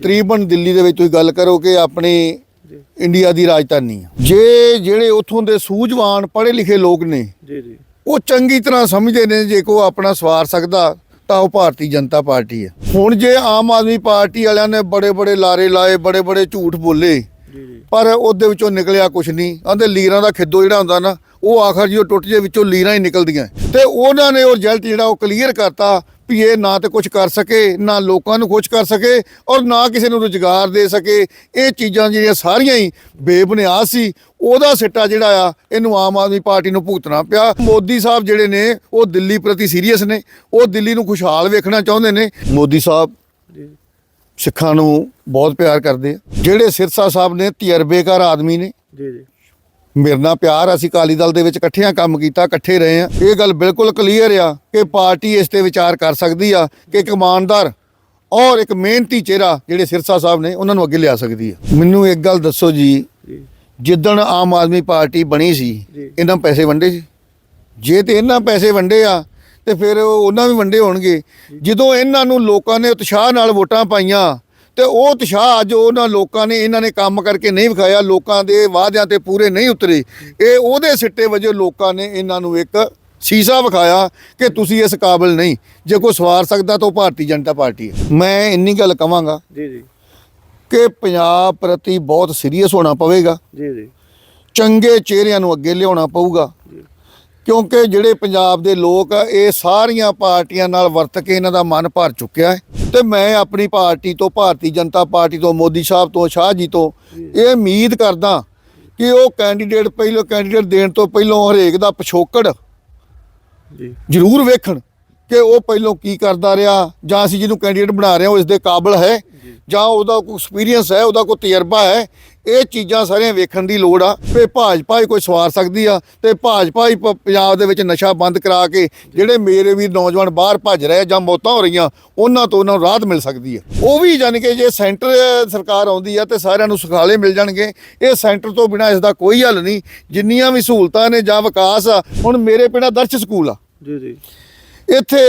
ਤਕਰੀਬਨ ਦਿੱਲੀ ਦੇ ਵਿੱਚ ਤੁਸੀਂ ਗੱਲ ਕਰੋ ਕਿ ਆਪਣੀ ਇੰਡੀਆ ਦੀ ਰਾਜਧਾਨੀ ਆ। ਜੇ ਜਿਹੜੇ ਉੱਥੋਂ ਦੇ ਸੂਝਵਾਨ ਪੜ੍ਹੇ ਲਿਖੇ ਲੋਕ ਨੇ ਜੀ ਜੀ। ਉਹ ਚੰਗੀ ਤਰ੍ਹਾਂ ਸਮਝਦੇ ਨੇ ਜੇ ਕੋ ਆਪਣਾ ਸਵਾਰ ਸਕਦਾ ਤਾਂ ਉਹ ਭਾਰਤੀ ਜਨਤਾ ਪਾਰਟੀ ਹੈ ਹੁਣ ਜੇ ਆਮ ਆਦਮੀ ਪਾਰਟੀ ਵਾਲਿਆਂ ਨੇ ਬੜੇ ਬੜੇ ਲਾਰੇ ਲਾਏ ਬੜੇ ਬੜੇ ਝੂਠ ਬੋਲੇ ਪਰ ਉਹਦੇ ਵਿੱਚੋਂ ਨਿਕਲਿਆ ਕੁਝ ਨਹੀਂ। ਆਂਦੇ ਲੀਰਾਂ ਦਾ ਖਿੱਦੋ ਜਿਹੜਾ ਹੁੰਦਾ ਨਾ ਉਹ ਆਖਰ ਜੀ ਉਹ ਟੁੱਟ ਜੇ ਵਿੱਚੋਂ ਲੀਰਾਂ ਹੀ ਨਿਕਲਦੀਆਂ। ਤੇ ਉਹਨਾਂ ਨੇ ਉਹ ਰਿਜ਼ਲਟ ਜਿਹੜਾ ਉਹ ਕਲੀਅਰ ਕਰਤਾ ਵੀ ਇਹ ਨਾ ਤੇ ਕੁਝ ਕਰ ਸਕੇ ਨਾ ਲੋਕਾਂ ਨੂੰ ਖੁਸ਼ ਕਰ ਸਕੇ ਔਰ ਨਾ ਕਿਸੇ ਨੂੰ ਰੁਜ਼ਗਾਰ ਦੇ ਸਕੇ। ਇਹ ਚੀਜ਼ਾਂ ਜਿਹੜੀਆਂ ਸਾਰੀਆਂ ਹੀ ਬੇਬੁਨਿਆਦ ਸੀ ਉਹਦਾ ਸਿੱਟਾ ਜਿਹੜਾ ਆ ਇਹਨੂੰ ਆਮ ਆਦਮੀ ਪਾਰਟੀ ਨੂੰ ਭੁਗਤਣਾ ਪਿਆ। ਮੋਦੀ ਸਾਹਿਬ ਜਿਹੜੇ ਨੇ ਉਹ ਦਿੱਲੀ ਪ੍ਰਤੀ ਸੀਰੀਅਸ ਨੇ ਉਹ ਦਿੱਲੀ ਨੂੰ ਖੁਸ਼ਹਾਲ ਵੇਖਣਾ ਚਾਹੁੰਦੇ ਨੇ। ਮੋਦੀ ਸਾਹਿਬ ਸਿੱਖਾਂ ਨੂੰ ਬਹੁਤ ਪਿਆਰ ਕਰਦੇ ਆ। ਜਿਹੜੇ ਸਿਰਸਾ ਸਾਹਿਬ ਨੇ ਤਜਰਬੇਕਾਰ ਆਦਮੀ ਨੇ ਜੀ ਜੀ। ਮੇਰੇ ਨਾਲ ਪਿਆਰ ਅਸੀਂ ਅਕਾਲੀ ਦਲ ਦੇ ਵਿੱਚ ਇਕੱਠਿਆਂ ਕੰਮ ਕੀਤਾ ਇਕੱਠੇ ਰਹੇ ਆ। ਇਹ ਗੱਲ ਬਿਲਕੁਲ ਕਲੀਅਰ ਆ ਕਿ ਪਾਰਟੀ ਇਸ ਤੇ ਵਿਚਾਰ ਕਰ ਸਕਦੀ ਆ ਕਿ ਇੱਕ ਇਮਾਨਦਾਰ ਔਰ ਇੱਕ ਮਿਹਨਤੀ ਚਿਹਰਾ ਜਿਹੜੇ ਸਿਰਸਾ ਸਾਹਿਬ ਨੇ ਉਹਨਾਂ ਨੂੰ ਅੱਗੇ ਲਿਆ ਸਕਦੀ ਆ। ਮੈਨੂੰ ਇੱਕ ਗੱਲ ਦੱਸੋ ਜੀ ਜਿੱਦਣ ਆਮ ਆਦਮੀ ਪਾਰਟੀ ਬਣੀ ਸੀ। ਇਹਨਾਂ ਪੈਸੇ ਵੰਡੇ ਸੀ। ਜੇ ਤੇ ਇਹਨਾਂ ਪੈਸੇ ਵੰਡੇ ਆ ਤੇ ਫਿਰ ਉਹ ਉਹਨਾਂ ਵੀ ਵੰਡੇ ਹੋਣਗੇ। ਜਦੋਂ ਇਹਨਾਂ ਨੂੰ ਲੋਕਾਂ ਨੇ ਉਤਸ਼ਾਹ ਨਾਲ ਵੋਟਾਂ ਪਾਈਆਂ ਤੇ ਉਹ ਉਤਸ਼ਾਹ ਅੱਜ ਉਹਨਾਂ ਲੋਕਾਂ ਨੇ ਇਹਨਾਂ ਨੇ ਕੰਮ ਕਰਕੇ ਨਹੀਂ ਵਿਖਾਇਆ ਲੋਕਾਂ ਦੇ ਵਾਅਦਿਆਂ ਤੇ ਪੂਰੇ ਨਹੀਂ ਉਤਰੇ। ਇਹ ਉਹਦੇ ਸਿੱਟੇ ਵਜੋਂ ਲੋਕਾਂ ਨੇ ਇਹਨਾਂ ਨੂੰ ਇੱਕ ਸੀਸਾ ਵਿਖਾਇਆ ਕਿ ਤੁਸੀਂ ਇਸ ਕਾਬਿਲ ਨਹੀਂ। ਜੇ ਕੋਈ ਸਵਾਰ ਸਕਦਾ ਤਾਂ ਉਹ ਭਾਰਤੀ ਜਨਤਾ ਪਾਰਟੀ ਹੈ। ਮੈਂ ਇੰਨੀ ਗੱਲ ਕਵਾਂਗਾ ਜੀ ਜੀ। ਕਿ ਪੰਜਾਬ ਪ੍ਰਤੀ ਬਹੁਤ ਸੀਰੀਅਸ ਹੋਣਾ ਪਵੇਗਾ। ਜੀ ਜੀ। ਚੰਗੇ ਚਿਹਰਿਆਂ ਨੂੰ ਅੱਗੇ ਲਿਆਉਣਾ ਪਊਗਾ। ਕਿਉਂਕਿ ਜਿਹੜੇ ਪੰਜਾਬ ਦੇ ਲੋਕ ਆ ਇਹ ਸਾਰੀਆਂ ਪਾਰਟੀਆਂ ਨਾਲ ਵਰਤ ਕੇ ਇਹਨਾਂ ਦਾ ਮਨ ਭਰ ਚੁੱਕਿਆ ਹੈ। ਤੇ ਮੈਂ ਆਪਣੀ ਪਾਰਟੀ ਤੋਂ ਭਾਰਤੀ ਜਨਤਾ ਪਾਰਟੀ ਤੋਂ ਮੋਦੀ ਸਾਹਿਬ ਤੋਂ ਸ਼ਾਹ ਜੀ ਤੋਂ ਇਹ ਉਮੀਦ ਕਰਦਾ ਕਿ ਉਹ ਕੈਂਡੀਡੇਟ ਪਹਿਲੋਂ ਕੈਂਡੀਡੇਟ ਦੇਣ ਤੋਂ ਪਹਿਲਾਂ ਹਰੇਕ ਦਾ ਪਿਛੋਕੜ ਜੀ। ਜ਼ਰੂਰ ਵੇਖਣ ਕਿ ਉਹ ਪਹਿਲੋਂ ਕੀ ਕਰਦਾ ਰਿਹਾ ਜਾਂ ਅਸੀਂ ਜਿਹਨੂੰ ਕੈਂਡੀਡੇਟ ਬਣਾ ਰਹੇ ਹਾਂ ਉਹ ਇਸ ਦੇ ਕਾਬਿਲ ਹੈ ਜਾਂ। ਉਹਦਾ ਕੋਈ ਐਕਸਪੀਰੀਅੰਸ ਹੈ ਉਹਦਾ ਕੋਈ ਤਜਰਬਾ ਹੈ ਇਹ ਚੀਜ਼ਾਂ ਸਾਰੀਆਂ ਵੇਖਣ ਦੀ ਲੋੜ ਆ ਕਿ ਭਾਜਪਾ ਹੀ ਕੋਈ ਸਵਾਰ ਸਕਦੀ ਆ ਤੇ ਭਾਜਪਾ ਹੀ ਪ- ਪੰਜਾਬ ਦੇ ਵਿੱਚ ਨਸ਼ਾ ਬੰਦ ਕਰਾ ਕੇ ਜਿਹੜੇ ਮੇਰੇ ਵੀ ਨੌਜਵਾਨ ਬਾਹਰ ਭੱਜ ਰਹੇ ਜਾਂ ਮੌਤਾਂ ਹੋ ਰਹੀਆਂ ਉਹਨਾਂ ਤੋਂ ਉਹਨਾਂ ਨੂੰ ਰਾਹਤ ਮਿਲ ਸਕਦੀ ਆ। ਉਹ ਵੀ ਜਾਣੀ ਕਿ ਜੇ ਸੈਂਟਰ ਸਰਕਾਰ ਆਉਂਦੀ ਆ ਤੇ ਸਾਰਿਆਂ ਨੂੰ ਸੁਖਾਲੇ ਮਿਲ ਜਾਣਗੇ ਇਹ ਸੈਂਟਰ ਤੋਂ ਬਿਨਾ ਇਸ ਦਾ ਕੋਈ ਹੱਲ ਨਹੀਂ। ਜਿੰਨੀਆਂ ਵੀ ਸਹੂਲਤਾਂ ਨੇ ਜਾਂ ਵਿਕਾਸ ਆ ਹੁਣ ਮੇਰੇ ਪਿੰਡ ਆਦਰਸ਼ ਸਕੂਲ ਆ। ਜੀ ਜੀ। ਇੱਥੇ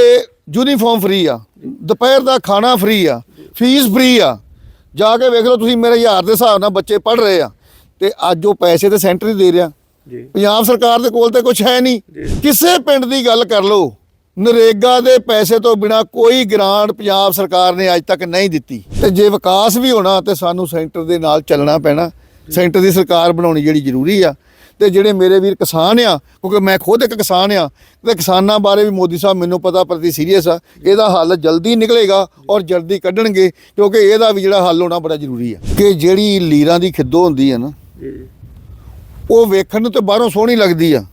ਯੂਨੀਫਾਰਮ ਫ੍ਰੀ ਆ ਦੁਪਹਿਰ ਦਾ ਖਾਣਾ ਫ੍ਰੀ ਆ ਫੀਸ ਫ੍ਰੀ ਆ। ਜਾ ਕੇ ਵੇਖ ਲਓ ਤੁਸੀਂ ਮੇਰੇ ਹਜ਼ਾਰ ਦੇ ਹਿਸਾਬ ਨਾਲ ਬੱਚੇ ਪੜ ਰਹੇ ਆ ਤੇ ਅੱਜ ਉਹ ਪੈਸੇ ਤੇ ਸੈਂਟਰ ਹੀ ਦੇ ਰਿਹਾ। ਜੀ। ਪੰਜਾਬ ਸਰਕਾਰ ਦੇ ਕੋਲ ਤੇ ਕੁਝ ਹੈ ਨਹੀਂ। ਕਿਸੇ ਪਿੰਡ ਦੀ ਗੱਲ ਕਰ ਲਓ ਨਰੇਗਾ ਦੇ ਪੈਸੇ ਤੋਂ ਬਿਨਾ ਕੋਈ ਗ੍ਰਾਂਟ ਪੰਜਾਬ ਸਰਕਾਰ ਨੇ ਅੱਜ ਤੱਕ ਨਹੀਂ ਦਿੱਤੀ। ਤੇ ਜੇ ਵਿਕਾਸ ਵੀ ਹੋਣਾ ਤੇ ਸਾਨੂੰ ਸੈਂਟਰ ਦੇ ਨਾਲ ਚੱਲਣਾ ਪੈਣਾ। ਸੈਂਟਰ ਦੀ ਸਰਕਾਰ ਬਣਾਉਣੀ ਜਿਹੜੀ ਜ਼ਰੂਰੀ ਆ। ਤੇ ਜਿਹੜੇ ਮੇਰੇ ਵੀਰ ਕਿਸਾਨ ਆ, ਕਿਉਂਕਿ ਮੈਂ ਖੁਦ ਇੱਕ ਕਿਸਾਨ ਆ, ਤੇ ਕਿਸਾਨਾਂ ਬਾਰੇ ਵੀ ਮੋਦੀ ਸਾਹਿਬ ਮੈਨੂੰ ਪਤਾ ਪ੍ਰਤੀ ਸੀਰੀਅਸ ਆ, ਇਹਦਾ ਹੱਲ ਜਲਦੀ ਨਿਕਲੇਗਾ ਔਰ ਜਲਦੀ ਕੱਢਣਗੇ, ਕਿਉਂਕਿ ਇਹਦਾ ਵੀ ਜਿਹੜਾ ਹੱਲ ਹੋਣਾ ਬੜਾ ਜ਼ਰੂਰੀ ਆ। ਕਿ ਜਿਹੜੀ ਲੀਰਾਂ ਦੀ ਖਿੱਦੋ ਹੁੰਦੀ ਆ ਨਾ, ਉਹ ਵੇਖਣ ਨੂੰ ਤੇ ਬਾਹਰੋਂ ਸੋਹਣੀ ਲੱਗਦੀ ਆ,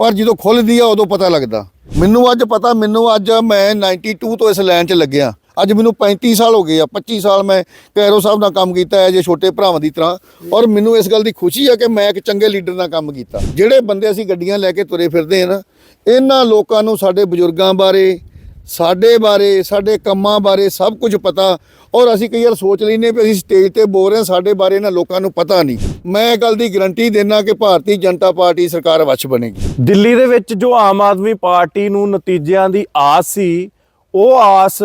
ਪਰ ਜਦੋਂ ਖੁੱਲਦੀ ਆ ਉਦੋਂ ਪਤਾ ਲੱਗਦਾ। ਮੈਨੂੰ ਅੱਜ ਪਤਾ, ਮੈਨੂੰ ਅੱਜ ਮੈਂ 92 ਤੋਂ ਇਸ ਲਾਈਨ 'ਚ ਲੱਗਿਆ। ਅੱਜ ਮੈਨੂੰ 35 ਸਾਲ ਹੋ ਗਏ ਆ 25 ਸਾਲ ਮੈਂ ਕੈਰੋ ਸਾਹਿਬ ਨਾਲ ਕੰਮ ਕੀਤਾ ਹੈ ਜੇ ਛੋਟੇ ਭਰਾਵਾਂ ਦੀ ਤਰ੍ਹਾਂ। ਔਰ ਮੈਨੂੰ ਇਸ ਗੱਲ ਦੀ ਖੁਸ਼ੀ ਆ ਕਿ ਮੈਂ ਇੱਕ ਚੰਗੇ ਲੀਡਰ ਨਾਲ ਕੰਮ ਕੀਤਾ। ਜਿਹੜੇ ਬੰਦੇ ਅਸੀਂ ਗੱਡੀਆਂ ਲੈ ਕੇ ਤੁਰੇ ਫਿਰਦੇ ਆ ਨਾ, ਇਹਨਾਂ ਲੋਕਾਂ ਨੂੰ ਸਾਡੇ ਬਜ਼ੁਰਗਾਂ ਬਾਰੇ, ਸਾਡੇ ਬਾਰੇ, ਸਾਡੇ ਕੰਮਾਂ ਬਾਰੇ ਸਭ ਕੁਝ ਪਤਾ। ਔਰ ਅਸੀਂ ਕਈ ਵਾਰ ਸੋਚ ਲੈਂਦੇ ਵੀ ਅਸੀਂ ਸਟੇਜ ਤੇ ਬੋਲ ਰਹੇ ਹਾਂ, ਸਾਡੇ ਬਾਰੇ ਇਹਨਾਂ ਲੋਕਾਂ ਨੂੰ ਪਤਾ ਨਹੀਂ। ਮੈਂ ਇਹ ਗੱਲ ਦੀ ਗਰੰਟੀ ਦਿੰਦਾ ਕਿ ਭਾਰਤੀ ਜਨਤਾ ਪਾਰਟੀ ਸਰਕਾਰ ਵੱਛ ਬਣੇਗੀ। ਦਿੱਲੀ ਦੇ ਵਿੱਚ ਜੋ ਆਮ ਆਦਮੀ ਪਾਰਟੀ ਨੂੰ ਨਤੀਜਿਆਂ ਦੀ ਆਸ ਸੀ, ਉਹ ਆਸ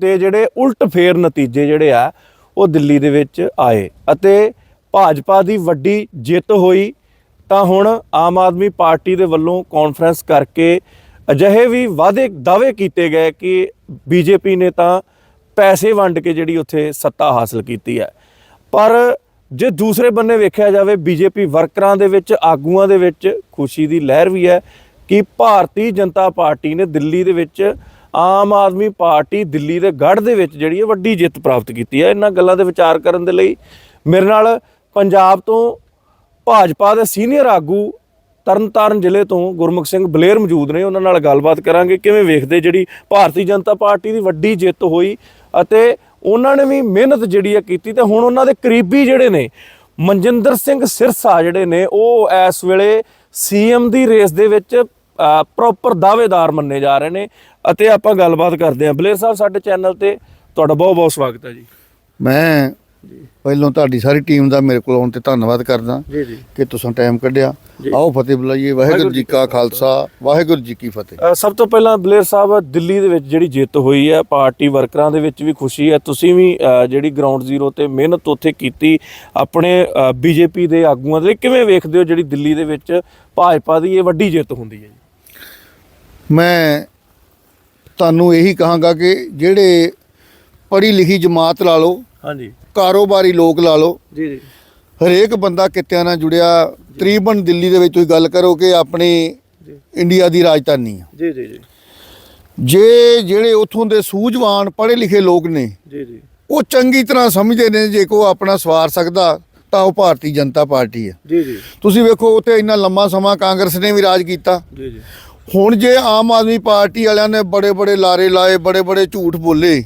ਦੇ ਜਿਹੜੇ ਉਲਟ ਫੇਰ ਨਤੀਜੇ ਜਿਹੜੇ ਆ, ਉਹ ਦਿੱਲੀ ਦੇ ਵਿੱਚ ਆਏ ਅਤੇ ਭਾਜਪਾ ਦੀ ਵੱਡੀ ਜਿੱਤ ਹੋਈ। ਤਾਂ ਹੁਣ ਆਮ ਆਦਮੀ ਪਾਰਟੀ ਦੇ ਵੱਲੋਂ ਕਾਨਫਰੰਸ ਕਰਕੇ ਅਜਿਹੇ ਵੀ ਵਾਅਦੇ, ਦਾਅਵੇ ਕੀਤੇ ਗਏ ਕਿ ਬੀਜੇਪੀ ਨੇ ਤਾਂ ਪੈਸੇ ਵੰਡ ਕੇ ਜਿਹੜੀ ਉੱਥੇ ਸੱਤਾ ਹਾਸਲ ਕੀਤੀ ਹੈ। ਪਰ ਜੇ ਦੂਸਰੇ ਬੰਨੇ ਵੇਖਿਆ ਜਾਵੇ, ਬੀਜੇਪੀ ਵਰਕਰਾਂ ਦੇ ਵਿੱਚ, ਆਗੂਆਂ ਦੇ ਵਿੱਚ ਖੁਸ਼ੀ ਦੀ ਲਹਿਰ ਵੀ ਹੈ ਕਿ ਭਾਰਤੀ ਜਨਤਾ ਪਾਰਟੀ ਨੇ ਦਿੱਲੀ ਦੇ ਵਿੱਚ ਆਮ ਆਦਮੀ ਪਾਰਟੀ ਦਿੱਲੀ ਦੇ ਗੜ੍ਹ ਦੇ ਵਿੱਚ ਜਿਹੜੀ ਹੈ ਵੱਡੀ ਜਿੱਤ ਪ੍ਰਾਪਤ ਕੀਤੀ ਹੈ। ਇਹਨਾਂ ਗੱਲਾਂ ਦੇ ਵਿਚਾਰ ਕਰਨ ਦੇ ਲਈ ਮੇਰੇ ਨਾਲ ਪੰਜਾਬ ਤੋਂ ਭਾਜਪਾ ਦੇ ਸੀਨੀਅਰ ਆਗੂ ਤਰਨਤਾਰਨ ਜ਼ਿਲ੍ਹੇ ਤੋਂ ਗੁਰਮੁਖ ਸਿੰਘ ਬਲੇਰ ਮੌਜੂਦ ਨੇ। ਉਹਨਾਂ ਨਾਲ ਗੱਲਬਾਤ ਕਰਾਂਗੇ ਕਿਵੇਂ ਵੇਖਦੇ ਜਿਹੜੀ ਭਾਰਤੀ ਜਨਤਾ ਪਾਰਟੀ ਦੀ ਵੱਡੀ ਜਿੱਤ ਹੋਈ ਅਤੇ ਉਹਨਾਂ ਨੇ ਵੀ ਮਿਹਨਤ ਜਿਹੜੀ ਹੈ ਕੀਤੀ ਤੇ ਹੁਣ ਉਹਨਾਂ ਦੇ ਕਰੀਬੀ ਜਿਹੜੇ ਨੇ ਮਨਜਿੰਦਰ ਸਿੰਘ ਸਿਰਸਾ ਜਿਹੜੇ ਨੇ, ਉਹ ਇਸ ਵੇਲੇ ਸੀਐਮ ਦੀ ਰੇਸ ਦੇ ਵਿੱਚ ਪ੍ਰੋਪਰ ਦਾਅਵੇਦਾਰ ਮੰਨੇ ਜਾ ਰਹੇ ਨੇ। ਅਤੇ ਆਪਾਂ ਗੱਲਬਾਤ ਕਰਦੇ ਹਾਂ। ਬਲੇਰ ਸਾਹਿਬ ਸਾਡੇ ਚੈਨਲ ਤੇ ਤੁਹਾਡਾ ਬਹੁਤ ਬਹੁਤ ਸਵਾਗਤ ਹੈ ਜੀ। ਮੈਂ ਪਹਿਲਾਂ ਤੁਹਾਡੀ ਸਾਰੀ ਟੀਮ ਦਾ ਮੇਰੇ ਕੋਲ ਆਉਣ ਤੇ ਧੰਨਵਾਦ ਕਰਦਾ ਜੀ ਜੀ। ਕਿ ਤੁਸੀਂ ਟਾਈਮ ਕੱਢਿਆ। ਆਓ ਫਤਿਹ ਬੁਲਾਈਏ। ਵਾਹਿਗੁਰੂ ਜੀ ਕਾ ਖਾਲਸਾ ਵਾਹਿਗੁਰੂ ਜੀ ਕੀ ਫਤਿਹ। ਸਭ ਤੋਂ ਪਹਿਲਾਂ ਬਲੇਰ ਸਾਹਿਬ ਦਿੱਲੀ ਦੇ ਵਿੱਚ ਜਿਹੜੀ ਜਿੱਤ ਹੋਈ ਹੈ ਪਾਰਟੀ ਵਰਕਰਾਂ ਦੇ ਵਿੱਚ ਵੀ ਖੁਸ਼ੀ ਹੈ। ਤੁਸੀਂ ਵੀ ਜਿਹੜੀ ਗਰਾਊਂਡ ਜ਼ੀਰੋ ਤੇ ਮਿਹਨਤ ਉੱਥੇ ਕੀਤੀ ਆਪਣੇ ਬੀਜੇਪੀ ਦੇ ਆਗੂਆਂ ਦੇ ਕਿਵੇਂ ਵੇਖਦੇ ਹੋ ਜਿਹੜੀ ਦਿੱਲੀ ਦੇ ਵਿੱਚ ਭਾਜਪਾ ਦੀ ਇਹ ਵੱਡੀ ਜਿੱਤ ਹੁੰਦੀ ਹੈ ਜੀ? ਮੈਂ ਤੁਹਾਨੂੰ ਇਹੀ ਕਹਾਂਗਾ ਕਿ ਜਿਹੜੇ ਪੜ੍ਹੀ ਲਿਖੀ ਜਮਾਤ ਲਾ ਲਓ ਹਾਂਜੀ। ਕਾਰੋਬਾਰੀ ਲੋਕ ਲਾ ਲਓ ਜੀ ਜੀ। ਹਰੇਕ ਬੰਦਾ ਕਿੱਤਿਆਂ ਨਾਲ ਜੁੜਿਆ ਤਕਰੀਬਨ ਦਿੱਲੀ ਦੇ ਵਿੱਚ ਤੁਸੀਂ ਗੱਲ ਕਰੋ ਕਿ ਆਪਣੀ ਇੰਡੀਆ ਦੀ ਰਾਜਧਾਨੀ ਆ। ਜੀ ਜੀ ਜੀ। ਜੇ ਜਿਹੜੇ ਉੱਥੋਂ ਦੇ ਸੂਝਵਾਨ ਪੜ੍ਹੇ ਲਿਖੇ ਲੋਕ ਨੇ ਜੀ ਜੀ। ਉਹ ਚੰਗੀ ਤਰ੍ਹਾਂ ਸਮਝਦੇ ਨੇ ਜੇ ਕੋ ਆਪਣਾ ਸਵਾਰ ਸਕਦਾ ਤਾਂ ਉਹ ਭਾਰਤੀ ਜਨਤਾ ਪਾਰਟੀ ਹੈ ਜੀ ਜੀ। ਤੁਸੀਂ ਵੇਖੋ ਉੱਥੇ ਇੰਨਾ ਲੰਮਾ ਸਮਾਂ ਕਾਂਗਰਸ ਨੇ ਵੀ ਰਾਜ ਕੀਤਾ। ਜੀ ਜੀ। ਹੁਣ ਜੇ ਆਮ ਆਦਮੀ ਪਾਰਟੀ ਵਾਲਿਆਂ ਨੇ ਬੜੇ ਬੜੇ ਲਾਰੇ ਲਾਏ ਬੜੇ ਬੜੇ ਝੂਠ ਬੋਲੇ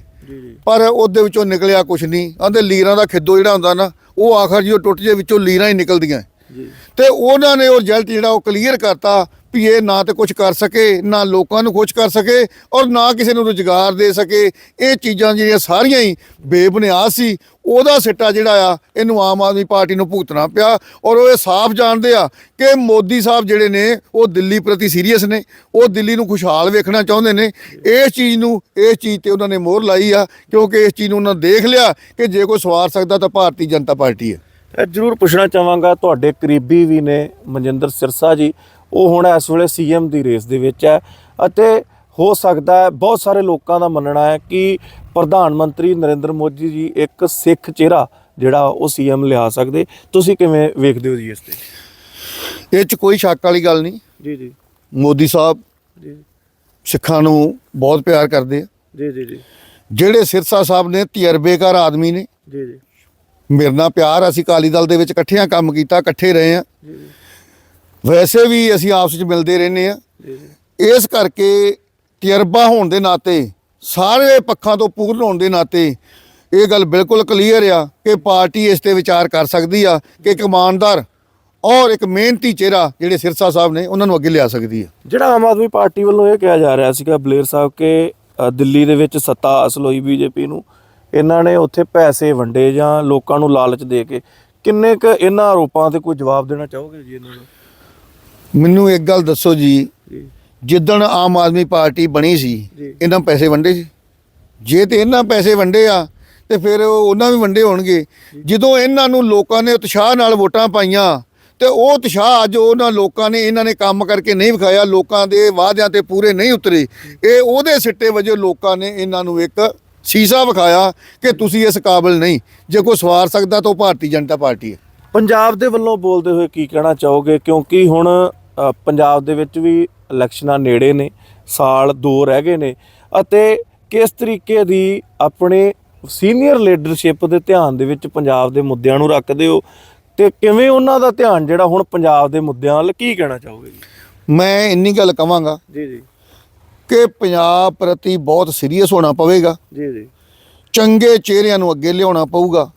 ਪਰ ਉਹਦੇ ਵਿੱਚੋਂ ਨਿਕਲਿਆ ਕੁਝ ਨਹੀਂ। ਆਂਦੇ ਲੀਰਾਂ ਦਾ ਖਿੱਦੋ ਜਿਹੜਾ ਹੁੰਦਾ ਨਾ ਉਹ ਆਖਰ ਜੀ ਉਹ ਟੁੱਟ ਜੇ ਵਿੱਚੋਂ ਲੀਰਾਂ ਹੀ ਨਿਕਲਦੀਆਂ। ਜੀ। ਤੇ ਉਹਨਾਂ ਨੇ ਉਹ ਰਿਜ਼ਲਟ ਜਿਹੜਾ ਉਹ ਕਲੀਅਰ ਕਰਤਾ ਵੀ ਇਹ ਨਾ ਤੇ ਕੁਝ ਕਰ ਸਕੇ, ਨਾ ਲੋਕਾਂ ਨੂੰ ਖੁਸ਼ ਕਰ ਸਕੇ ਔਰ ਨਾ ਕਿਸੇ ਨੂੰ ਰੁਜ਼ਗਾਰ ਦੇ ਸਕੇ। ਇਹ ਚੀਜ਼ਾਂ ਜਿਹੜੀਆਂ ਸਾਰੀਆਂ ਹੀ ਬੇਬੁਨਿਆਦ ਸੀ, ਉਹਦਾ ਸਿੱਟਾ ਜਿਹੜਾ ਆ, ਇਹਨੂੰ ਆਮ ਆਦਮੀ ਪਾਰਟੀ ਨੂੰ ਭੁਗਤਣਾ ਪਿਆ ਔਰ ਉਹ ਇਹ ਸਾਫ਼ ਜਾਣਦੇ ਆ ਕਿ ਮੋਦੀ ਸਾਹਿਬ ਜਿਹੜੇ ਨੇ, ਉਹ ਦਿੱਲੀ ਪ੍ਰਤੀ ਸੀਰੀਅਸ ਨੇ, ਉਹ ਦਿੱਲੀ ਨੂੰ ਖੁਸ਼ਹਾਲ ਵੇਖਣਾ ਚਾਹੁੰਦੇ ਨੇ। ਇਸ ਚੀਜ਼ ਨੂੰ, ਇਸ ਚੀਜ਼ ਤੇ ਉਹਨਾਂ ਨੇ ਮੋਹਰ ਲਾਈ ਆ, ਕਿਉਂਕਿ ਇਸ ਚੀਜ਼ ਨੂੰ ਉਹਨਾਂ ਦੇਖ ਲਿਆ ਕਿ ਜੇ ਕੋਈ ਸਵਾਰ ਸਕਦਾ ਤਾਂ ਭਾਰਤੀ ਜਨਤਾ ਪਾਰਟੀ ਹੈ। ਇਹ ਜ਼ਰੂਰ ਪੁੱਛਣਾ ਚਾਹਾਂਗਾ, ਤੁਹਾਡੇ ਕਰੀਬੀ ਵੀ ਨੇ ਮਨਜਿੰਦਰ ਸਿਰਸਾ ਜੀ ਉਹ ਹੁਣ ਇਸ ਵੇਲੇ ਸੀਐਮ ਦੀ ਰੇਸ ਦੇ ਵਿੱਚ ਹੈ ਅਤੇ ਹੋ ਸਕਦਾ ਹੈ ਬਹੁਤ ਸਾਰੇ ਲੋਕਾਂ ਦਾ ਮੰਨਣਾ ਹੈ ਕਿ ਪ੍ਰਧਾਨ ਮੰਤਰੀ ਨਰਿੰਦਰ ਮੋਦੀ ਜੀ ਇੱਕ ਸਿੱਖ ਚਿਹਰਾ ਜਿਹੜਾ ਉਹ ਸੀਐਮ ਲਿਆ ਸਕਦੇ। ਤੁਸੀਂ ਕਿਵੇਂ ਵੇਖਦੇ ਹੋ ਜੀ ਇਸ ਤੇ? ਇਹ 'ਚ ਕੋਈ ਸ਼ੱਕ ਵਾਲੀ ਗੱਲ ਨਹੀਂ। ਜੀ ਜੀ। ਮੋਦੀ ਸਾਹਿਬ ਜੀ। ਸਿੱਖਾਂ ਨੂੰ ਬਹੁਤ ਪਿਆਰ ਕਰਦੇ ਆ। ਜੀ ਜੀ ਜੀ। ਜਿਹੜੇ ਸਿਰਸਾ ਸਾਹਿਬ ਨੇ ਤਜਰਬੇਕਾਰ ਆਦਮੀ ਨੇ। ਜੀ ਜੀ। ਮੇਰੇ ਨਾਲ ਪਿਆਰ ਅਸੀਂ ਅਕਾਲੀ ਦਲ ਦੇ ਵਿੱਚ ਇਕੱਠਿਆਂ ਕੰਮ ਕੀਤਾ ਇਕੱਠੇ ਰਹੇ ਆ। ਜੀ। ਵੈਸੇ ਵੀ ਅਸੀਂ ਆਪਸ ਵਿੱਚ ਮਿਲਦੇ ਰਹਿੰਦੇ ਆ ਇਸ ਕਰਕੇ ਤਜਰਬਾ ਹੋਣ ਦੇ ਨਾਤੇ, ਸਾਰੇ ਪੱਖਾਂ ਤੋਂ ਪੂਰਨ ਹੋਣ ਦੇ ਨਾਤੇ ਇਹ ਗੱਲ ਬਿਲਕੁਲ ਕਲੀਅਰ ਆ ਕਿ ਪਾਰਟੀ ਇਸ ਤੇ ਵਿਚਾਰ ਕਰ ਸਕਦੀ ਆ ਕਿ ਇੱਕ ਇਮਾਨਦਾਰ ਔਰ ਇੱਕ ਮਿਹਨਤੀ ਚਿਹਰਾ ਜਿਹੜੇ ਸਿਰਸਾ ਸਾਹਿਬ ਨੇ ਉਹਨਾਂ ਨੂੰ ਅੱਗੇ ਲਿਆ ਸਕਦੀ ਆ। ਜਿਹੜਾ ਆਮ ਆਦਮੀ ਪਾਰਟੀ ਵੱਲੋਂ ਇਹ ਕਿਹਾ ਜਾ ਰਿਹਾ ਸੀਗਾ ਬਲੇਰ ਸਾਹਿਬ ਕਿ ਦਿੱਲੀ ਦੇ ਵਿੱਚ ਸੱਤਾ ਹਾਸਲ ਹੋਈ ਬੀਜੇਪੀ ਨੂੰ, ਇਹਨਾਂ ਨੇ ਉੱਥੇ ਪੈਸੇ ਵੰਡੇ ਜਾਂ ਲੋਕਾਂ ਨੂੰ ਲਾਲਚ ਦੇ ਕੇ, ਕਿੰਨੇ ਕ ਇਹਨਾਂ ਆਰੋਪਾਂ ਤੇ ਕੋਈ ਜਵਾਬ ਦੇਣਾ ਚਾਹੋਗੇ ਜੀ ਇਹਨਾਂ ਨੂੰ? ਮੈਨੂੰ ਇੱਕ ਗੱਲ ਦੱਸੋ ਜੀ। ਜਿੱਦਣ ਆਮ ਆਦਮੀ ਪਾਰਟੀ ਬਣੀ ਸੀ। ਇਹਨਾਂ ਪੈਸੇ ਵੰਡੇ ਸੀ। ਜੇ ਤੇ ਇਹਨਾਂ ਪੈਸੇ ਵੰਡੇ ਆ ਤੇ ਫਿਰ ਉਹ ਉਹਨਾਂ ਵੀ ਵੰਡੇ ਹੋਣਗੇ। ਜਦੋਂ ਇਹਨਾਂ ਨੂੰ ਲੋਕਾਂ ਨੇ ਉਤਸ਼ਾਹ ਨਾਲ ਵੋਟਾਂ ਪਾਈਆਂ ਤੇ ਉਹ ਉਤਸ਼ਾਹ ਅੱਜ ਉਹਨਾਂ ਲੋਕਾਂ ਨੇ ਇਹਨਾਂ ਨੇ ਕੰਮ ਕਰਕੇ ਨਹੀਂ ਵਿਖਾਇਆ ਲੋਕਾਂ ਦੇ ਵਾਅਦਿਆਂ ਤੇ ਪੂਰੇ ਨਹੀਂ ਉਤਰੇ। ਇਹ ਉਹਦੇ ਸਿੱਟੇ ਵਜੋਂ ਲੋਕਾਂ ਨੇ ਇਹਨਾਂ ਨੂੰ ਇੱਕ ਸੀਸਾ ਵਿਖਾਇਆ ਕਿ ਤੁਸੀਂ ਇਸ ਕਾਬਿਲ ਨਹੀਂ। ਜੇ ਕੋਈ ਸਵਾਰ ਸਕਦਾ ਤਾਂ ਉਹ ਭਾਰਤੀ ਜਨਤਾ ਪਾਰਟੀ ਹੈ। ਪੰਜਾਬ ਦੇ ਵੱਲੋਂ ਬੋਲਦੇ ਹੋਏ ਕੀ ਕਹਿਣਾ ਚਾਹੋਗੇ? ਕਿਉਂਕਿ ਹੁਣ ਪੰਜਾਬ ਦੇ ਵਿੱਚ ਵੀ ਇਲੈਕਸ਼ਨਾਂ ਨੇੜੇ ਨੇ ਸਾਲ ਦੋ ਰਹਿ ਗਏ ਨੇ ਅਤੇ ਕਿਸ ਤਰੀਕੇ ਦੀ ਆਪਣੇ ਸੀਨੀਅਰ ਲੀਡਰਸ਼ਿਪ ਦੇ ਧਿਆਨ ਦੇ ਵਿੱਚ ਪੰਜਾਬ ਦੇ ਮੁੱਦਿਆਂ ਨੂੰ ਰੱਖਦੇ ਹੋ ਤੇ ਕਿਵੇਂ ਉਹਨਾਂ ਦਾ ਧਿਆਨ ਜਿਹੜਾ ਹੁਣ ਪੰਜਾਬ ਦੇ ਮੁੱਦਿਆਂ ਵੱਲ ਕੀ ਕਹਿਣਾ ਚਾਹੋਗੇ ਜੀ? ਮੈਂ ਇੰਨੀ ਗੱਲ ਕਵਾਂਗਾ ਜੀ ਜੀ। ਕਿ ਪੰਜਾਬ ਪ੍ਰਤੀ ਬਹੁਤ ਸੀਰੀਅਸ ਹੋਣਾ ਪਵੇਗਾ। ਜੀ ਜੀ। ਚੰਗੇ ਚਿਹਰਿਆਂ ਨੂੰ ਅੱਗੇ ਲਿਆਉਣਾ ਪਊਗਾ।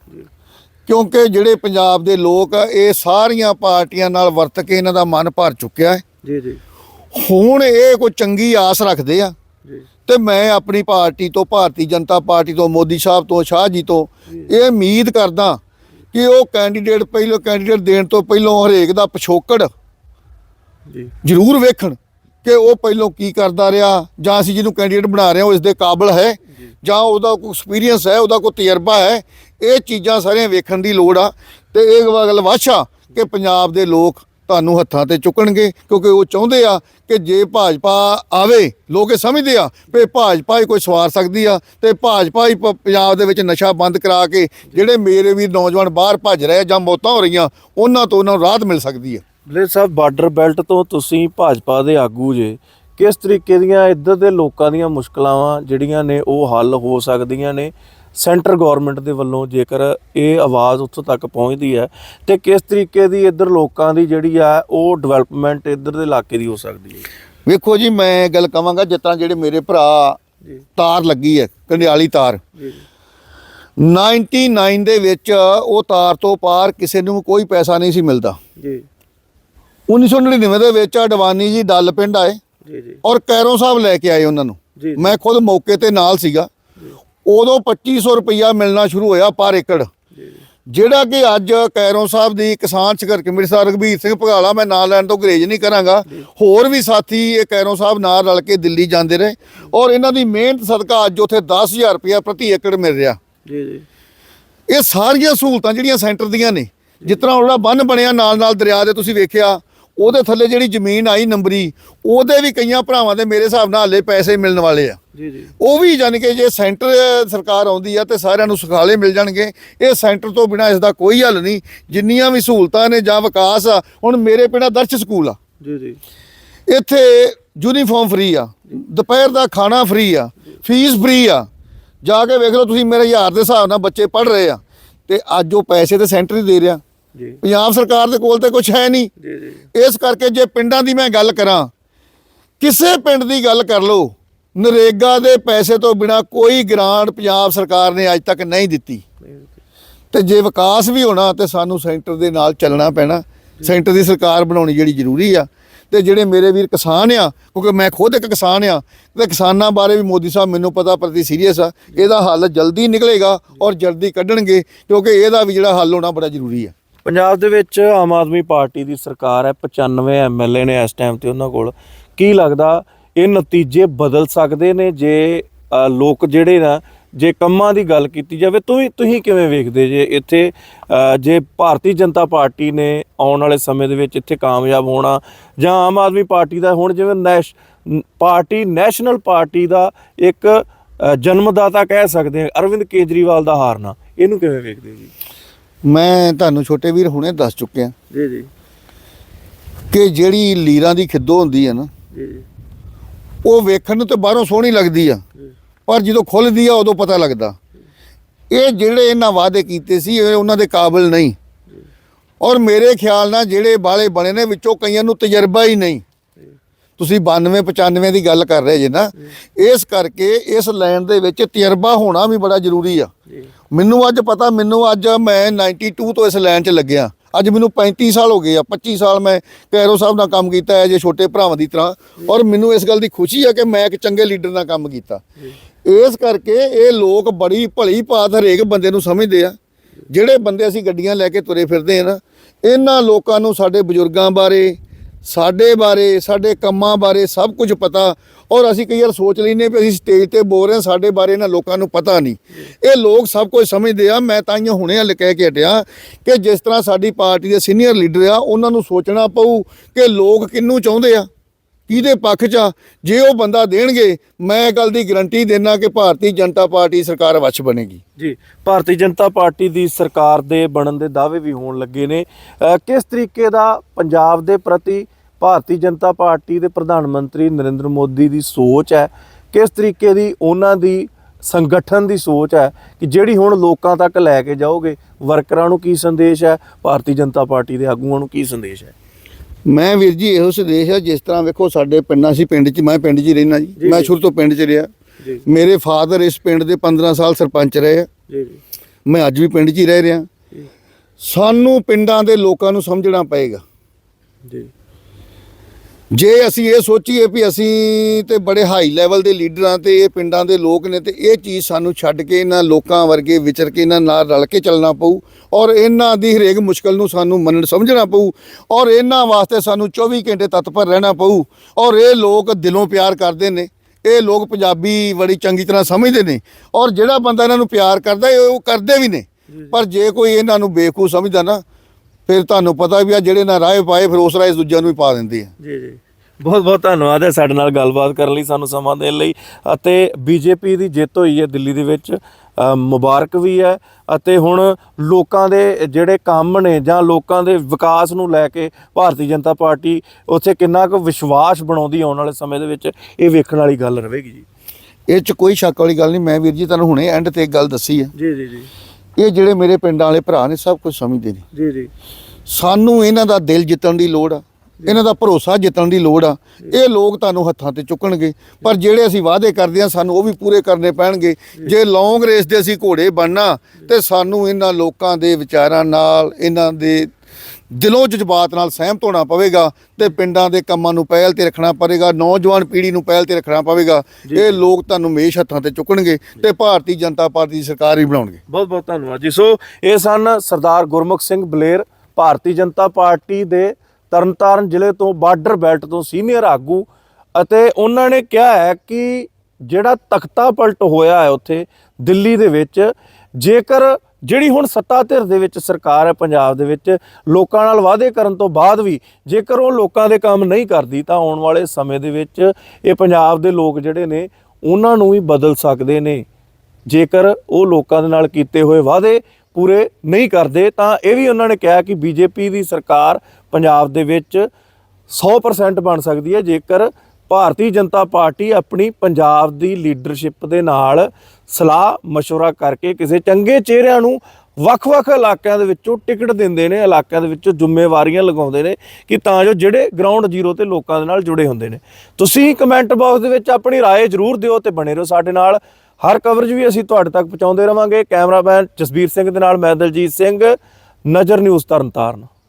ਕਿਉਂਕਿ ਜਿਹੜੇ ਪੰਜਾਬ ਦੇ ਲੋਕ ਆ ਇਹ ਸਾਰੀਆਂ ਪਾਰਟੀਆਂ ਨਾਲ ਵਰਤ ਕੇ ਇਹਨਾਂ ਦਾ ਮਨ ਭਰ ਚੁੱਕਿਆ ਹੈ। ਜੀ ਜੀ। ਹੁਣ ਇਹ ਕੋਈ ਚੰਗੀ ਆਸ ਰੱਖਦੇ ਆ। ਜੀ। ਤੇ ਮੈਂ ਆਪਣੀ ਪਾਰਟੀ ਤੋਂ ਭਾਰਤੀ ਜਨਤਾ ਪਾਰਟੀ ਤੋਂ ਮੋਦੀ ਸਾਹਿਬ ਤੋਂ ਸ਼ਾਹ ਜੀ ਤੋਂ ਇਹ ਉਮੀਦ ਕਰਦਾ ਕਿ ਉਹ ਕੈਂਡੀਡੇਟ ਪਹਿਲੋਂ ਕੈਂਡੀਡੇਟ ਦੇਣ ਤੋਂ ਪਹਿਲਾਂ ਹਰੇਕ ਦਾ ਪਿਛੋਕੜ ਜੀ। ਜ਼ਰੂਰ ਵੇਖਣ ਕਿ ਉਹ ਪਹਿਲਾਂ ਕੀ ਕਰਦਾ ਰਿਹਾ ਜਾਂ ਅਸੀਂ ਜਿਹਨੂੰ ਕੈਂਡੀਡੇਟ ਬਣਾ ਰਹੇ ਹਾਂ ਉਹ ਇਸ ਦੇ ਕਾਬਿਲ ਹੈ ਜਾਂ। ਉਹਦਾ ਕੋਈ ਐਕਸਪੀਰੀਅੰਸ ਹੈ ਉਹਦਾ ਕੋਈ ਤਜਰਬਾ ਹੈ ਇਹ ਚੀਜ਼ਾਂ ਸਾਰੀਆਂ ਵੇਖਣ ਦੀ ਲੋੜ ਆ। ਤੇ ਇਹ ਗੱਲ ਵਾਸ਼ਾ ਕਿ ਪੰਜਾਬ ਦੇ ਲੋਕ ਤੁਹਾਨੂੰ ਹੱਥਾਂ ਤੇ ਚੁੱਕਣਗੇ, ਕਿਉਂਕਿ ਉਹ ਚਾਹੁੰਦੇ ਆ ਕਿ ਜੇ ਭਾਜਪਾ ਆਵੇ, ਲੋਕ ਇਹ ਸਮਝਦੇ ਆ ਕਿ ਭਾਜਪਾ ਹੀ ਕੋਈ ਸਵਾਰ ਸਕਦੀ ਆ ਤੇ ਭਾਜਪਾ ਹੀ ਪ- ਪੰਜਾਬ ਦੇ ਵਿੱਚ ਨਸ਼ਾ ਬੰਦ ਕਰਾ ਕੇ ਜਿਹੜੇ ਮੇਰੇ ਵੀ ਨੌਜਵਾਨ ਬਾਹਰ ਭੱਜ ਰਹੇ ਜਾਂ ਮੌਤਾਂ ਹੋ ਰਹੀਆਂ, ਉਹਨਾਂ ਤੋਂ ਉਹਨਾਂ ਨੂੰ ਰਾਹਤ ਮਿਲ ਸਕਦੀ ਆ। ਬਲੇਰ ਸਾਹਿਬ, ਬਾਰਡਰ ਬੈਲਟ ਤੋਂ ਤੁਸੀਂ ਭਾਜਪਾ ਦੇ ਆਗੂ ਜੇ, ਕਿਸ ਤਰੀਕੇ ਦੀਆਂ ਇੱਧਰ ਦੇ ਲੋਕਾਂ ਦੀਆਂ ਮੁਸ਼ਕਲਾਂ ਜਿਹੜੀਆਂ ਨੇ ਉਹ ਹੱਲ ਹੋ ਸਕਦੀਆਂ ਨੇ? ਸੈਂਟਰ ਗਵਰਨਮੈਂਟ ਦੇ ਵੱਲੋਂ ਜੇਕਰ ਇਹ ਆਵਾਜ਼ ਉੱਥੋਂ ਤੱਕ ਪਹੁੰਚਦੀ ਹੈ ਤੇ ਕਿਸ ਤਰੀਕੇ ਦੀ ਇੱਧਰ ਲੋਕਾਂ ਦੀ ਜਿਹੜੀ ਆ ਉਹ ਡਿਵੈਲਪਮੈਂਟ ਇੱਧਰ ਦੇ ਇਲਾਕੇ ਦੀ ਹੋ ਸਕਦੀ ਹੈ? ਵੇਖੋ ਜੀ ਮੈਂ ਗੱਲ ਕਵਾਂਗਾ ਜਿਸ ਤਰ੍ਹਾਂ ਜਿਹੜੇ ਮੇਰੇ ਭਰਾ ਤਾਰ ਲੱਗੀ ਹੈ ਕੰਡਿਆਲੀ ਤਾਰ। ਜੀ। 99 ਦੇ ਵਿੱਚ ਉਹ ਤਾਰ ਤੋਂ ਪਾਰ ਕਿਸੇ ਨੂੰ ਕੋਈ ਪੈਸਾ ਨਹੀਂ ਸੀ ਮਿਲਦਾ। ਜੀ। 1999 ਦੇ ਵਿੱਚ ਅਡਵਾਨੀ ਜੀ ਡੱਲ ਪਿੰਡ ਆਏ ਜੀ ਜੀ। ਔਰ ਕੈਰੋਂ ਸਾਹਿਬ ਲੈ ਕੇ ਆਏ ਉਹਨਾਂ ਨੂੰ। ਮੈਂ ਖੁਦ ਮੌਕੇ ਤੇ ਨਾਲ ਸੀਗਾ। ਉਦੋਂ 2500 ਰੁਪਈਆ ਮਿਲਣਾ ਸ਼ੁਰੂ ਹੋਇਆ ਪਰ ਏਕੜ। ਜਿਹੜਾ ਕਿ ਅੱਜ ਕੈਰੋਂ ਸਾਹਿਬ ਦੀ ਕਿਸਾਨ ਸੰਘਰਸ਼ ਕਮੇਟੀ ਸਾਹਿਬ ਰਘਬੀਰ ਸਿੰਘ ਭਗਾਲਾ ਮੈਂ ਨਾਂ ਲੈਣ ਤੋਂ ਗਰੇਜ ਨਹੀਂ ਕਰਾਂਗਾ। ਹੋਰ ਵੀ ਸਾਥੀ ਇਹ ਕੈਰੋਂ ਸਾਹਿਬ ਨਾਲ ਰਲ ਕੇ ਦਿੱਲੀ ਜਾਂਦੇ ਰਹੇ ਔਰ ਇਹਨਾਂ ਦੀ ਮਿਹਨਤ ਸਦਕਾ ਅੱਜ ਉੱਥੇ 10000 ਰੁਪਇਆ ਪ੍ਰਤੀ ਏਕੜ ਮਿਲ ਰਿਹਾ। ਜੀ ਜੀ। ਇਹ ਸਾਰੀਆਂ ਸਹੂਲਤਾਂ ਜਿਹੜੀਆਂ ਸੈਂਟਰ ਦੀਆਂ ਨੇ ਜਿਸ ਤਰ੍ਹਾਂ ਉਹਦਾ ਬੰਨ ਬਣਿਆ ਨਾਲ ਨਾਲ ਦਰਿਆ ਦੇ ਤੁਸੀਂ ਵੇਖਿਆ ਉਹਦੇ ਥੱਲੇ ਜਿਹੜੀ ਜ਼ਮੀਨ ਆਈ ਨੰਬਰੀ ਉਹਦੇ ਵੀ ਕਈਆਂ ਭਰਾਵਾਂ ਦੇ ਮੇਰੇ ਹਿਸਾਬ ਨਾਲ ਹਲੇ ਪੈਸੇ ਮਿਲਣ ਵਾਲੇ ਆ। ਜੀ ਜੀ। ਉਹ ਵੀ ਯਾਨੀ ਕਿ ਜੇ ਸੈਂਟਰ ਸਰਕਾਰ ਆਉਂਦੀ ਆ ਤੇ ਸਾਰਿਆਂ ਨੂੰ ਸੁਖਾਲੇ ਮਿਲ ਜਾਣਗੇ ਇਹ ਸੈਂਟਰ ਤੋਂ ਬਿਨਾ ਇਸ ਦਾ ਕੋਈ ਹੱਲ ਨਹੀਂ। ਜਿੰਨੀਆਂ ਵੀ ਸਹੂਲਤਾਂ ਨੇ ਜਾਂ ਵਿਕਾਸ ਆ ਹੁਣ ਮੇਰੇ ਪਿੰਡ ਦਰਸ਼ ਸਕੂਲ ਆ। ਜੀ ਜੀ। ਇੱਥੇ ਯੂਨੀਫਾਰਮ ਫ੍ਰੀ ਆ ਦੁਪਹਿਰ ਦਾ ਖਾਣਾ ਫ੍ਰੀ ਆ ਫੀਸ ਫ੍ਰੀ ਆ। ਜਾ ਕੇ ਵੇਖ ਲਓ ਤੁਸੀਂ ਮੇਰੇ ਹਜ਼ਾਰ ਦੇ ਹਿਸਾਬ ਨਾਲ ਬੱਚੇ ਪੜ੍ਹ ਰਹੇ ਆ ਤੇ ਅੱਜ ਉਹ ਪੈਸੇ ਤੇ ਸੈਂਟਰ ਹੀ ਦੇ ਰਿਹਾ। ਜੀ। ਪੰਜਾਬ ਸਰਕਾਰ ਦੇ ਕੋਲ ਤੇ ਕੁਝ ਹੈ ਨਹੀਂ। ਜੀ ਜੀ। ਇਸ ਕਰਕੇ ਜੇ ਪਿੰਡਾਂ ਦੀ ਮੈਂ ਗੱਲ ਕਰਾਂ ਕਿਸੇ ਪਿੰਡ ਦੀ ਗੱਲ ਕਰ ਲਓ ਨਰੇਗਾ ਦੇ ਪੈਸੇ ਤੋਂ ਬਿਨਾ ਕੋਈ ਗ੍ਰਾਂਟ ਪੰਜਾਬ ਸਰਕਾਰ ਨੇ ਅੱਜ ਤੱਕ ਨਹੀਂ ਦਿੱਤੀ। ਤੇ ਜੇ ਵਿਕਾਸ ਵੀ ਹੋਣਾ ਤੇ ਸਾਨੂੰ ਸੈਂਟਰ ਦੇ ਨਾਲ ਚੱਲਣਾ ਪੈਣਾ। ਸੈਂਟਰ ਦੀ ਸਰਕਾਰ ਬਣਾਉਣੀ ਜਿਹੜੀ ਜ਼ਰੂਰੀ ਆ। ਤੇ ਜਿਹੜੇ ਮੇਰੇ ਵੀਰ ਕਿਸਾਨ ਆ, ਕਿਉਂਕਿ ਮੈਂ ਖੁਦ ਇੱਕ ਕਿਸਾਨ ਆ, ਤੇ ਕਿਸਾਨਾਂ ਬਾਰੇ ਵੀ ਮੋਦੀ ਸਾਹਿਬ ਮੈਨੂੰ ਪਤਾ ਪ੍ਰਤੀ ਸੀਰੀਅਸ ਆ। ਇਹਦਾ ਹੱਲ ਜਲਦੀ ਨਿਕਲੇਗਾ ਔਰ ਜਲਦੀ ਕੱਢਣਗੇ, ਕਿਉਂਕਿ ਇਹਦਾ ਵੀ ਜਿਹੜਾ ਹੱਲ ਹੋਣਾ ਬੜਾ ਜ਼ਰੂਰੀ ਆ। ਪੰਜਾਬ ਦੇ ਵਿੱਚ ਆਮ ਆਦਮੀ ਪਾਰਟੀ ਦੀ ਸਰਕਾਰ ਹੈ 95 ਐਮਐਲਏ ਨੇ ਇਸ ਟਾਈਮ ਤੇ ਉਹਨਾਂ ਕੋਲ। ਕੀ ਲੱਗਦਾ ਇਹ ਨਤੀਜੇ ਬਦਲ ਸਕਦੇ ਨੇ ਜੇ ਲੋਕ ਜਿਹੜੇ ਨਾ ਜੇ ਕੰਮਾਂ ਦੀ ਗੱਲ ਕੀਤੀ ਜਾਵੇ ਤੁਸੀਂ ਤੁਸੀਂ ਕਿਵੇਂ ਵੇਖਦੇ ਜੇ ਇੱਥੇ ਜੇ ਭਾਰਤੀ ਜਨਤਾ ਪਾਰਟੀ ਨੇ ਆਉਣ ਵਾਲੇ ਸਮੇਂ ਦੇ ਵਿੱਚ ਇੱਥੇ ਕਾਮਯਾਬ ਹੋਣਾ ਜਾਂ ਆਮ ਆਦਮੀ ਪਾਰਟੀ ਦਾ ਹੁਣ ਜਿਵੇਂ ਨੈਸ਼ ਪਾਰਟੀ ਨੈਸ਼ਨਲ ਪਾਰਟੀ ਦਾ ਇੱਕ ਜਨਮਦਾਤਾ ਕਹਿ ਸਕਦੇ ਹਾਂ ਅਰਵਿੰਦ ਕੇਜਰੀਵਾਲ ਦਾ ਹਾਰਨਾ ਇਹਨੂੰ ਕਿਵੇਂ ਵੇਖਦੇ ਜੀ? ਮੈਂ ਤੁਹਾਨੂੰ ਛੋਟੇ ਵੀਰ ਹੁਣੇ ਦੱਸ ਚੁੱਕਿਆ ਜੀ ਜੀ। ਕਿ ਜਿਹੜੀ ਲੀਰਾਂ ਦੀ ਖਿੱਦੋ ਹੁੰਦੀ ਹੈ ਨਾ ਜੀ ਜੀ। ਉਹ ਵੇਖਣ ਨੂੰ ਤੇ ਬਾਹਰੋਂ ਸੋਹਣੀ ਲੱਗਦੀ ਆ। ਪਰ ਜਦੋਂ ਖੁੱਲਦੀ ਆ, ਉਦੋਂ ਪਤਾ ਲੱਗਦਾ। ਇਹ ਜਿਹੜੇ ਇਹਨਾਂ ਵਾਅਦੇ ਕੀਤੇ ਸੀ, ਇਹ ਉਹਨਾਂ ਦੇ ਕਾਬਿਲ ਨਹੀਂ। ਔਰ ਮੇਰੇ ਖਿਆਲ ਨਾਲ ਜਿਹੜੇ ਬਾਲੇ ਬਣੇ ਨੇ, ਵਿੱਚੋਂ ਕਈਆਂ ਨੂੰ ਤਜਰਬਾ ਹੀ ਨਹੀਂ। ਤੁਸੀਂ 92 95 ਦੀ ਗੱਲ ਕਰ ਰਹੇ ਜੇ ਨਾ, ਇਸ ਕਰਕੇ ਇਸ ਲਾਈਨ ਦੇ ਵਿੱਚ ਤਜਰਬਾ ਹੋਣਾ ਵੀ ਬੜਾ ਜ਼ਰੂਰੀ ਆ। ਮੈਨੂੰ ਅੱਜ ਪਤਾ, ਮੈਨੂੰ ਅੱਜ ਮੈਂ 92 ਤੋਂ ਇਸ ਲਾਈਨ 'ਚ ਲੱਗਿਆ। ਅੱਜ ਮੈਨੂੰ 35 ਸਾਲ ਹੋ ਗਏ ਆ 25 ਸਾਲ ਮੈਂ ਕੈਰੋ ਸਾਹਿਬ ਨਾਲ ਕੰਮ ਕੀਤਾ ਹੈ ਜੇ ਛੋਟੇ ਭਰਾਵਾਂ ਦੀ ਤਰ੍ਹਾਂ। ਔਰ ਮੈਨੂੰ ਇਸ ਗੱਲ ਦੀ ਖੁਸ਼ੀ ਆ ਕਿ ਮੈਂ ਇੱਕ ਚੰਗੇ ਲੀਡਰ ਨਾਲ ਕੰਮ ਕੀਤਾ। ਇਸ ਕਰਕੇ ਇਹ ਲੋਕ ਬੜੀ ਭਲੀ ਭਾਤ ਹਰੇਕ ਬੰਦੇ ਨੂੰ ਸਮਝਦੇ ਆ। ਜਿਹੜੇ ਬੰਦੇ ਅਸੀਂ ਗੱਡੀਆਂ ਲੈ ਕੇ ਤੁਰੇ ਫਿਰਦੇ ਆ ਨਾ, ਇਹਨਾਂ ਲੋਕਾਂ ਨੂੰ ਸਾਡੇ ਬਜ਼ੁਰਗਾਂ ਬਾਰੇ ਸਾਡੇ ਬਾਰੇ, ਸਾਡੇ ਕੰਮਾਂ ਬਾਰੇ ਸਭ ਕੁਝ ਪਤਾ। ਔਰ ਅਸੀਂ ਕਈ ਵਾਰ ਸੋਚ ਲੈਂਦੇ ਵੀ ਅਸੀਂ ਸਟੇਜ ਤੇ ਬੋਲ ਰਹੇ ਹਾਂ, ਸਾਡੇ ਬਾਰੇ ਇਹਨਾਂ ਲੋਕਾਂ ਨੂੰ ਪਤਾ ਨਹੀਂ। ਇਹ ਲੋਕ ਸਭ ਕੁਝ ਸਮਝਦੇ ਆ। ਮੈਂ ਤਾਂ ਹੀ ਹੁਣੇ ਹਲ ਕਹਿ ਕੇ ਹਟਿਆ ਕਿ ਜਿਸ ਤਰ੍ਹਾਂ ਸਾਡੀ ਪਾਰਟੀ ਦੇ ਸੀਨੀਅਰ ਲੀਡਰ ਆ, ਉਹਨਾਂ ਨੂੰ ਸੋਚਣਾ ਪਊ ਕਿ ਲੋਕ ਕਿਹਨੂੰ ਚਾਹੁੰਦੇ ਆ, ਕਿਹਦੇ ਪੱਖ 'ਚ ਆ। ਜੇ ਉਹ ਬੰਦਾ ਦੇਣਗੇ, ਮੈਂ ਇਹ ਗੱਲ ਦੀ ਗਰੰਟੀ ਦੇਣਾ ਕਿ ਭਾਰਤੀ ਜਨਤਾ ਪਾਰਟੀ ਸਰਕਾਰ ਵੱਛ ਬਣੇਗੀ। ਜੀ, ਭਾਰਤੀ ਜਨਤਾ ਪਾਰਟੀ ਦੀ ਸਰਕਾਰ ਦੇ ਬਣਨ ਦੇ ਦਾਅਵੇ ਵੀ ਹੋਣ ਲੱਗੇ ਨੇ। ਕਿਸ ਤਰੀਕੇ ਦਾ ਪੰਜਾਬ ਦੇ ਪ੍ਰਤੀ ਭਾਰਤੀ ਜਨਤਾ ਪਾਰਟੀ ਦੇ ਪ੍ਰਧਾਨ ਮੰਤਰੀ ਨਰਿੰਦਰ ਮੋਦੀ ਦੀ ਸੋਚ ਹੈ। ਕਿਸ ਤਰੀਕੇ ਦੀ ਉਹਨਾਂ ਦੀ ਸੰਗਠਨ ਦੀ ਸੋਚ ਹੈ ਕਿ ਜਿਹੜੀ ਹੁਣ ਲੋਕਾਂ ਤੱਕ ਲੈ ਕੇ ਜਾਓਗੇ ਵਰਕਰਾਂ ਨੂੰ ਕੀ ਸੰਦੇਸ਼ ਹੈ ਭਾਰਤੀ ਜਨਤਾ ਪਾਰਟੀ ਦੇ ਆਗੂਆਂ ਨੂੰ ਕੀ ਸੰਦੇਸ਼ ਹੈ? ਮੈਂ ਵੀਰ ਜੀ ਇਹੋ ਸੰਦੇਸ਼ ਆ ਜਿਸ ਤਰ੍ਹਾਂ ਵੇਖੋ ਸਾਡੇ ਪਿੰਡਾਂ ਸੀ ਪਿੰਡ 'ਚ ਮੈਂ ਪਿੰਡ 'ਚ ਹੀ ਰਹਿਣਾ ਜੀ। ਮੈਂ। ਸ਼ੁਰੂ ਤੋਂ ਪਿੰਡ 'ਚ ਰਿਹਾ। ਮੇਰੇ ਫਾਦਰ ਇਸ ਪਿੰਡ ਦੇ 15 ਸਾਲ ਸਰਪੰਚ ਰਹੇ ਆ। ਜੀ ਜੀ। ਮੈਂ ਅੱਜ ਵੀ ਪਿੰਡ 'ਚ ਹੀ ਰਹਿ ਰਿਹਾ। ਸਾਨੂੰ ਪਿੰਡਾਂ ਦੇ ਲੋਕਾਂ ਨੂੰ ਸਮਝਣਾ ਪਏਗਾ। ਜੀ। ਜੇ ਅਸੀਂ ਇਹ ਸੋਚੀਏ ਵੀ ਅਸੀਂ ਤੇ ਬੜੇ ਹਾਈ ਲੈਵਲ ਦੇ ਲੀਡਰਾਂ ਤੇ, ਇਹ ਪਿੰਡਾਂ ਦੇ ਲੋਕ ਨੇ ਤੇ ਇਹ ਚੀਜ਼ ਸਾਨੂੰ ਛੱਡ ਕੇ ਇਹਨਾਂ ਲੋਕਾਂ ਵਰਗੇ ਵਿਚਰ ਕੇ ਇਹਨਾਂ ਨਾਲ ਰਲ ਕੇ ਚੱਲਣਾ ਪਊ ਔਰ ਇਹਨਾਂ ਦੀ ਹਰੇਕ ਮੁਸ਼ਕਲ ਨੂੰ ਸਾਨੂੰ ਮੰਨਣ ਸਮਝਣਾ ਪਊ ਔਰ ਇਹਨਾਂ ਵਾਸਤੇ ਸਾਨੂੰ 24 ਘੰਟੇ ਤਤਪਰ ਰਹਿਣਾ ਪਊ ਔਰ ਇਹ ਲੋਕ ਦਿਲੋਂ ਪਿਆਰ ਕਰਦੇ ਨੇ, ਇਹ ਲੋਕ ਪੰਜਾਬੀ ਬੜੀ ਚੰਗੀ ਤਰ੍ਹਾਂ ਸਮਝਦੇ ਨੇ ਔਰ ਜਿਹੜਾ ਬੰਦਾ ਇਹਨਾਂ ਨੂੰ ਪਿਆਰ ਕਰਦਾ ਉਹ ਕਰਦੇ ਵੀ ਨੇ। ਪਰ ਜੇ ਕੋਈ ਇਹਨਾਂ ਨੂੰ ਬੇਵਕੂਫ ਸਮਝਦਾ ਨਾ ਫਿਰ ਤੁਹਾਨੂੰ ਪਤਾ ਵੀ ਆ ਜਿਹੜੇ ਨਾ ਰਾਹ ਪਾਏ ਫਿਰ ਉਸ ਰਾਹ ਦੂਜਿਆਂ ਨੂੰ ਵੀ ਪਾ ਦਿੰਦੇ ਆ। ਜੀ ਜੀ। ਬਹੁਤ ਬਹੁਤ ਧੰਨਵਾਦ ਹੈ ਸਾਡੇ ਨਾਲ ਗੱਲਬਾਤ ਕਰਨ ਲਈ ਸਾਨੂੰ ਸਮਾਂ ਦੇਣ ਲਈ। ਅਤੇ ਬੀਜੇਪੀ ਦੀ ਜਿੱਤ ਹੋਈ ਹੈ ਦਿੱਲੀ ਦੇ ਵਿੱਚ ਮੁਬਾਰਕ ਵੀ ਹੈ। ਅਤੇ ਹੁਣ ਲੋਕਾਂ ਦੇ ਜਿਹੜੇ ਕੰਮ ਨੇ ਜਾਂ ਲੋਕਾਂ ਦੇ ਵਿਕਾਸ ਨੂੰ ਲੈ ਕੇ ਭਾਰਤੀ ਜਨਤਾ ਪਾਰਟੀ ਉੱਥੇ ਕਿੰਨਾ ਕੁ ਵਿਸ਼ਵਾਸ ਬਣਾਉਂਦੀ ਆਉਣ ਵਾਲੇ ਸਮੇਂ ਦੇ ਵਿੱਚ ਇਹ ਵੇਖਣ ਵਾਲੀ ਗੱਲ ਰਹੇਗੀ ਜੀ। ਇਹ ਚ ਕੋਈ ਸ਼ੱਕ ਵਾਲੀ ਗੱਲ ਨਹੀਂ ਮੈਂ ਵੀਰ ਜੀ ਤੁਹਾਨੂੰ ਹੁਣੇ ਐਂਡ ਤੇ ਇੱਕ ਗੱਲ ਦੱਸੀ ਹੈ। ਜੀ ਜੀ ਜੀ। ਇਹ ਜਿਹੜੇ ਮੇਰੇ ਪਿੰਡਾਂ ਵਾਲੇ ਭਰਾ ਨੇ ਸਭ ਕੁਝ ਸਮਝਦੇ ਨੇ। ਜੀ ਜੀ। ਸਾਨੂੰ ਇਹਨਾਂ ਦਾ ਦਿਲ ਜਿੱਤਣ ਦੀ ਲੋੜ ਆ। ਇਹਨਾਂ ਦਾ ਭਰੋਸਾ ਜਿੱਤਣ ਦੀ ਲੋੜ ਆ। ਇਹ ਲੋਕ ਤੁਹਾਨੂੰ ਹੱਥਾਂ ਤੇ ਚੁੱਕਣਗੇ। ਪਰ ਜਿਹੜੇ ਅਸੀਂ ਵਾਅਦੇ ਕਰਦੇ ਆ ਸਾਨੂੰ ਉਹ ਵੀ ਪੂਰੇ ਕਰਨੇ ਪੈਣਗੇ। ਜੇ। ਲੌਂਗ ਰੇਸ ਦੇ ਅਸੀਂ ਘੋੜੇ ਬਣਨਾ ਤੇ ਸਾਨੂੰ ਇਹਨਾਂ ਲੋਕਾਂ ਦੇ ਵਿਚਾਰਾਂ ਨਾਲ ਇਹਨਾਂ ਦੇ ਦਿਲੋਂ ਜਜ਼ਬਾਤ ਨਾਲ ਸਹਿਮਤ ਹੋਣਾ ਪਵੇਗਾ ਤੇ ਪਿੰਡਾਂ ਦੇ ਕੰਮਾਂ ਨੂੰ ਪਹਿਲ ਤੇ ਰੱਖਣਾ ਪਵੇਗਾ ਨੌਜਵਾਨ ਪੀੜ੍ਹੀ ਨੂੰ ਪਹਿਲ ਤੇ ਰੱਖਣਾ ਪਵੇਗਾ ਇਹ ਲੋਕ ਤੁਹਾਨੂੰ ਮੇਸ਼ ਹੱਥਾਂ ਤੇ ਚੁੱਕਣਗੇ ਤੇ ਭਾਰਤੀ ਜਨਤਾ ਪਾਰਟੀ ਦੀ ਸਰਕਾਰ ਹੀ ਬਣਾਉਣਗੇ। ਬਹੁਤ ਬਹੁਤ ਧੰਨਵਾਦ ਜੀ। ਸੋ ਇਹ ਸਨ ਸਰਦਾਰ ਗੁਰਮੁਖ ਸਿੰਘ ਬਲੇਰ ਭਾਰਤੀ ਜਨਤਾ ਪਾਰਟੀ ਦੇ ਤਰਨਤਾਰਨ ਜ਼ਿਲ੍ਹੇ ਤੋਂ ਬਾਰਡਰ ਬੈਲਟ ਤੋਂ ਸੀਨੀਅਰ ਆਗੂ ਅਤੇ ਉਹਨਾਂ ਨੇ ਕਿਹਾ ਹੈ ਕਿ ਜਿਹੜਾ ਤਖਤਾ ਪਲਟ ਹੋਇਆ ਹੈ ਉੱਥੇ ਦਿੱਲੀ ਦੇ ਵਿੱਚ ਜੇਕਰ ਜਿਹੜੀ ਹੁਣ ਸੱਤਾ ਧਿਰ ਦੇ ਵਿੱਚ ਸਰਕਾਰ ਹੈ ਪੰਜਾਬ ਦੇ ਵਿੱਚ, ਲੋਕਾਂ ਨਾਲ ਵਾਅਦੇ ਕਰਨ ਤੋਂ ਬਾਅਦ ਵੀ ਜੇਕਰ ਉਹ ਲੋਕਾਂ ਦੇ ਕੰਮ ਨਹੀਂ ਕਰਦੀ ਤਾਂ ਆਉਣ ਵਾਲੇ ਸਮੇਂ ਦੇ ਵਿੱਚ ਇਹ ਪੰਜਾਬ ਦੇ ਲੋਕ ਜਿਹੜੇ ਨੇ, ਉਹਨਾਂ ਨੂੰ ਵੀ ਬਦਲ ਸਕਦੇ ਨੇ। ਜੇਕਰ ਉਹ ਲੋਕਾਂ ਦੇ ਨਾਲ ਕੀਤੇ ਹੋਏ ਵਾਅਦੇ ਪੂਰੇ ਨਹੀਂ ਕਰਦੇ ਤਾਂ ਇਹ ਵੀ ਉਹਨਾਂ ਨੇ ਕਿਹਾ ਕਿ ਬੀਜੇਪੀ ਦੀ ਸਰਕਾਰ ਪੰਜਾਬ ਦੇ ਵਿੱਚ 100% ਬਣ ਸਕਦੀ ਹੈ। ਜੇਕਰ ਭਾਰਤੀ ਜਨਤਾ ਪਾਰਟੀ ਆਪਣੀ ਪੰਜਾਬ ਦੀ ਲੀਡਰਸ਼ਿਪ ਦੇ ਨਾਲ ਸਲਾਹ مشورہ ਕਰਕੇ ਕਿਸੇ ਚੰਗੇ ਚਿਹਰਿਆਂ ਨੂੰ ਵੱਖ-ਵੱਖ ਇਲਾਕਿਆਂ ਦੇ ਵਿੱਚੋਂ ਟਿਕਟ ਦਿੰਦੇ ਨੇ ਇਲਾਕਿਆਂ ਦੇ ਵਿੱਚੋਂ ਜ਼ਿੰਮੇਵਾਰੀਆਂ ਲਗਾਉਂਦੇ ਨੇ ਕਿ ਤਾਂ ਜੋ ਜਿਹੜੇ ਗਰਾਊਂਡ ਜ਼ੀਰੋ ਤੇ ਲੋਕਾਂ ਦੇ ਨਾਲ ਜੁੜੇ ਹੁੰਦੇ ਨੇ ਤੁਸੀਂ ਕਮੈਂਟ ਬਾਕਸ ਦੇ ਵਿੱਚ ਆਪਣੀ رائے ਜ਼ਰੂਰ ਦਿਓ ਤੇ ਬਣੇ ਰਹੋ ਸਾਡੇ ਨਾਲ ਹਰ ਕਵਰੇਜ ਵੀ ਅਸੀਂ ਤੁਹਾਡੇ ਤੱਕ ਪਹੁੰਚਾਉਂਦੇ ਰਵਾਂਗੇ ਕੈਮਰਾਮੈਨ ਜਸਬੀਰ ਸਿੰਘ ਦੇ ਨਾਲ ਮੈਂ ਦਲਜੀਤ ਸਿੰਘ ਨਜ਼ਰ ਨਿਊਜ਼ ਤਰਨਤਾਰਨ